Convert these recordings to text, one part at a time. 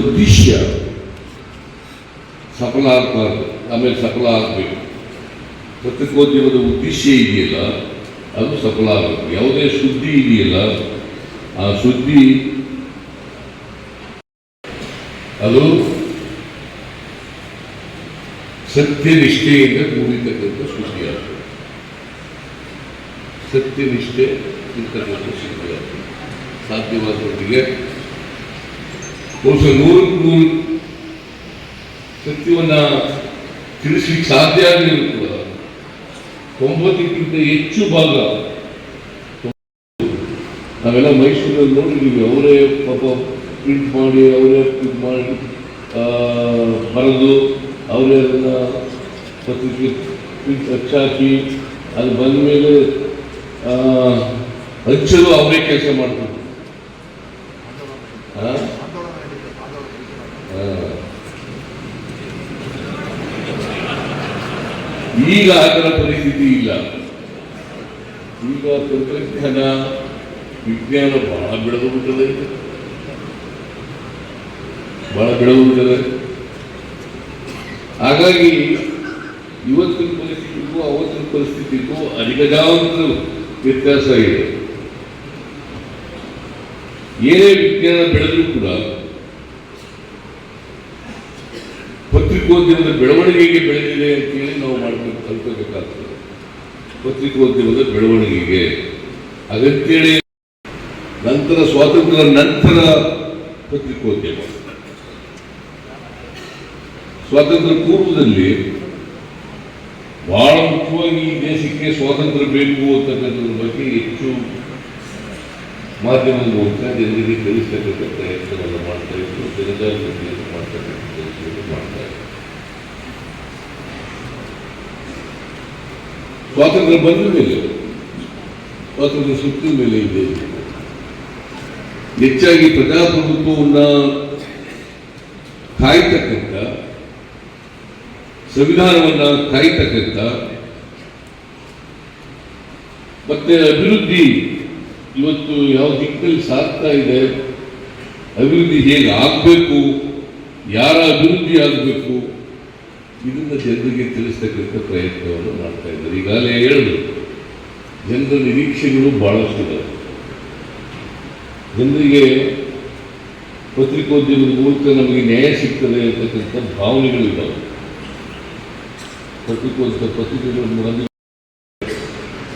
ಉದ್ದೇಶ ಸಫಲ ಆಗಬಾರ್ದು ಆಮೇಲೆ ಸಫಲ ಆಗಬೇಕು ಪತ್ರಿಕೋದ್ಯಮದ ಉದ್ದೇಶ ಇದೆಯಲ್ಲ ಅದು ಸಫಲ ಆಗಬೇಕು ಯಾವುದೇ ಸುದ್ದಿ ಇದೆಯಲ್ಲ ಆ ಸುದ್ದಿ ಅದು ಸತ್ಯನಿಷ್ಠೆಯಿಂದ ಕೂಡಿರ್ತಕ್ಕಂಥ ಸುದ್ದಿ ಆಗ್ತದೆ ಸತ್ಯನಿಷ್ಠೆ ಇರ್ತಕ್ಕಂಥ ಸುದ್ದಿ ಆಗ್ತದೆ ಸಾಧ್ಯವಾದ ಬಹುಶಃ ನೂರಕ್ಕೂ ನೂರು ಸತ್ಯವನ್ನ ತಿಳಿಸ್ಲಿಕ್ಕೆ ಸಾಧ್ಯ ಆಗಿರುತ್ತೆ ಕೂಡ ತೊಂಬತ್ತಕ್ಕಿಂತ ಹೆಚ್ಚು ಭಾಗ. ನಾವೆಲ್ಲ ಮೈಸೂರಲ್ಲಿ ನೋಡಿದ್ದೀವಿ. ಅವರೇ ಪಾಪ ಪ್ರಿಂಟ್ ಮಾಡಿ, ಅವರೇ ಪ್ರಿಂಟ್ ಮಾಡಿ ಬರೆದು ಅವರೇ ಅದನ್ನು ಪತ್ರಿಕೆ ಪ್ರಿಂಟ್ ಹಚ್ಚಾಕಿ ಅದು ಬಂದ ಮೇಲೆ ಹಚ್ಚಲು ಅವರೇ ಕೆಲಸ ಮಾಡ್ತಾರೆ ಆ? ಆ. ಈಗ ಅದರ ಪರಿಸ್ಥಿತಿ ಇಲ್ಲ. ಈಗ ತಂತ್ರಜ್ಞಾನ, ವಿಜ್ಞಾನ ಬಹಳ ಬೆಳೆದು ಬಿಟ್ಟದೆ ಬಹಳ ಬೆಳೆದು ಬಿಟ್ಟದೆ ಹಾಗಾಗಿ ಇವತ್ತಿನ ಪರಿಸ್ಥಿತಿಗೂ, ಅವತ್ತಿನ ಪರಿಸ್ಥಿತಿಗೂ ಅಧಿಗಜಾಂತರ ವ್ಯತ್ಯಾಸ ಇದೆ. ಏನೇ ವಿಜ್ಞಾನ ಬೆಳೆದರೂ ಕೂಡ ಪತ್ರಿಕೋದ್ಯಮದ ಬೆಳವಣಿಗೆಗೆ ಬೆಳೆದಿದೆ ಅಂತೇಳಿ ನಾವು ಮಾಡಬೇಕು ಕಲ್ಕೋಬೇಕಾಗ್ತದೆ ಪತ್ರಿಕೋದ್ಯಮದ ಬೆಳವಣಿಗೆಗೆ ಅದಂತೇಳಿ ನಂತರ ಸ್ವಾತಂತ್ರ್ಯದ ನಂತರ ಪತ್ರಿಕೋದ್ಯಮ. ಸ್ವಾತಂತ್ರ್ಯ ಪೂರ್ವದಲ್ಲಿ ಬಹಳ ಮುಖ್ಯವಾಗಿ ಈ ದೇಶಕ್ಕೆ ಸ್ವಾತಂತ್ರ್ಯ ಬೇಕು ಅಂತಕ್ಕಂಥದ್ರ ಬಗ್ಗೆ ಹೆಚ್ಚು ಮಾಧ್ಯಮದ ಮೂಲಕ ಜನರಿಗೆ ತಿಳಿಸ್ತಕ್ಕಂಥ ಪ್ರಯತ್ನವನ್ನು ಮಾಡ್ತಾ ಇದ್ರು. ಜನಜಾಗೃತಿಯನ್ನು ಸ್ವಾತಂತ್ರ್ಯ ಬಂದ ಮೇಲೆ ಸ್ವಾತಂತ್ರ್ಯ ಸುತ್ತಿನ ಮೇಲೆ ಇದೆ. ಹೆಚ್ಚಾಗಿ ಪ್ರಜಾಪ್ರಭುತ್ವವನ್ನ ಕಾಯ್ತಕ್ಕಂಥ, ಸಂವಿಧಾನವನ್ನ ಕಾಯ್ತಕ್ಕಂಥ, ಮತ್ತೆ ಅಭಿವೃದ್ಧಿ ಇವತ್ತು ಯಾವ ದಿಕ್ಕಲ್ಲಿ ಸಾಗ್ತಾ ಇದೆ, ಅಭಿವೃದ್ಧಿ ಹೇಗೆ ಆಗಬೇಕು ಯಾರ ಅಭಿವೃದ್ಧಿ ಆಗಬೇಕು? ಇದನ್ನು ಜನರಿಗೆ ತಿಳಿಸ್ತಕ್ಕಂಥ ಪ್ರಯತ್ನವನ್ನು ಮಾಡ್ತಾ ಇದ್ದಾರೆ. ಈಗಾಗಲೇ ಹೇಳಿದ್ರು ಜನರ ನಿರೀಕ್ಷೆಗಳು ಬಹಳಷ್ಟಿದೆ ಜನರಿಗೆ ಪತ್ರಿಕೋದ್ಯಮದ ಮೂಲಕ ನಮಗೆ ನ್ಯಾಯ ಸಿಗ್ತದೆ ಅಂತಕ್ಕಂಥ ಭಾವನೆಗಳಿದ್ದಾವೆ ಪತ್ರಿಕೋದ್ಯ ಪತ್ರಿಕೆಗಳ ಮೂಲಕ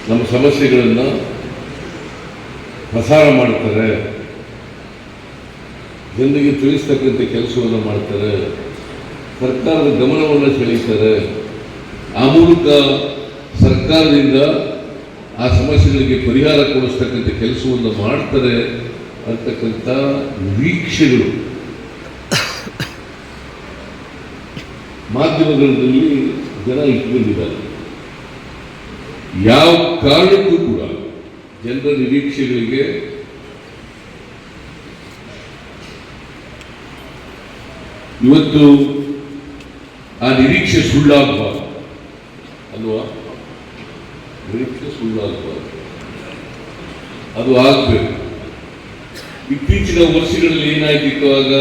ನಮ್ಮ ಸಮಸ್ಯೆಗಳನ್ನು ಪ್ರಸಾರ ಮಾಡ್ತಾರೆ. ಜನರಿಗೆ ತಿಳಿಸ್ತಕ್ಕಂಥ ಕೆಲಸವನ್ನು ಮಾಡ್ತಾರೆ. ಸರ್ಕಾರದ ಗಮನವನ್ನು ಸೆಳೀತಾರೆ ಆ ಮೂಲಕ ಸರ್ಕಾರದಿಂದ ಆ ಸಮಸ್ಯೆಗಳಿಗೆ ಪರಿಹಾರ ಕೊಡಿಸ್ತಕ್ಕಂಥ ಕೆಲಸವನ್ನು ಮಾಡ್ತಾರೆ ಅಂತಕ್ಕಂಥ ನಿರೀಕ್ಷೆಗಳು ಮಾಧ್ಯಮಗಳಲ್ಲಿ ಜನ ಇಟ್ಕೊಂಡಿದ್ದಾರೆ ಯಾವ ಕಾರಣಕ್ಕೂ ಕೂಡ ಜನರ ನಿರೀಕ್ಷೆಗಳಿಗೆ ಇವತ್ತು ಆ ನಿರೀಕ್ಷೆ ಸುಳ್ಳಾಗಬಾರ್ದು. ಅಲ್ವಾ? ನಿರೀಕ್ಷೆ ಸುಳ್ಳಾಗಬಾರ್ದು. ಅದು ಆಗಬೇಕು. ಇತ್ತೀಚಿನ ವರ್ಷಗಳಲ್ಲಿ ಏನಾಗಿತ್ತು ಆಗ?